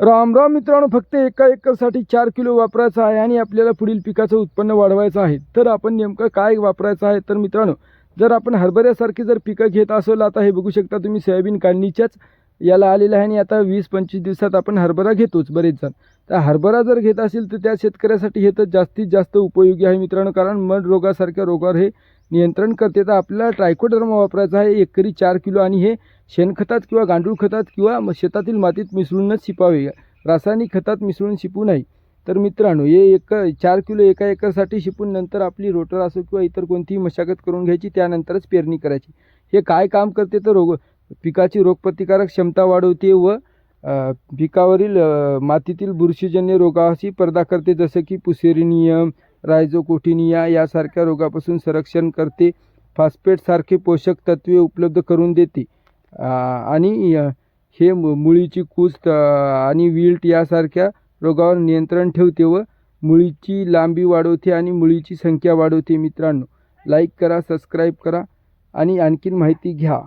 राम राम मित्रांनो फक्त एका एकरसाठी चार किलो वापरायचं आहे आणि आपल्याला पुढील पिकाचं उत्पन्न वाढवायचं आहे. तर आपण नेमकं काय वापरायचं आहे? तर मित्रांनो जर आपण हरभऱ्यासारखी जर पिकं घेत असेल आता हे बघू शकता तुम्ही सोयाबीन काढणीच्याच याला आलेलं आहे आणि आता वीस पंचवीस दिवसात आपण हरभरा घेतोच बरेच जण. तर हरभरा जर घेत असेल तर त्या शेतकऱ्यासाठी हे तर जास्तीत जास्त उपयोगी आहे मित्रांनो कारण मड रोगासारख्या रोगावर हे नियंत्रण करते तर आपल्याला ट्रायकोडर्मा वापरायचा आहे. एकरी चार किलो आणि हे शेणखतात किंवा गांडूळ खतात किंवा शेतातील मातीत मिसळूनच शिपावे. रासायनिक खतात मिसळून शिपू नाही तर मित्रांनो हे एक चार किलो एका एकरसाठी शिपून नंतर आपली रोटर असो किंवा इतर कोणतीही मशागत करून घ्यायची त्यानंतरच पेरणी करायची. हे काय काम करते तर रोग पिकाची रोगप्रतिकारक क्षमता वाढवते व पिकावरील मातीतील बुरशीजन्य रोगाशी पर्दा करते. जसं की पुसेरिनियम रायझोकोटिनिया यासारख्या रोगापासून संरक्षण करते. फॉस्फेटसारखे पोषक तत्वे उपलब्ध करून देते. आणि हे मुळीची कूज आणि विल्ट यासारख्या रोगावर नियंत्रण ठेवते व मुळीची लांबी वाढवते आणि मुळीची संख्या वाढवते मित्रांनो. लाईक करा सबस्क्राईब करा आणि आणखीन माहिती घ्या.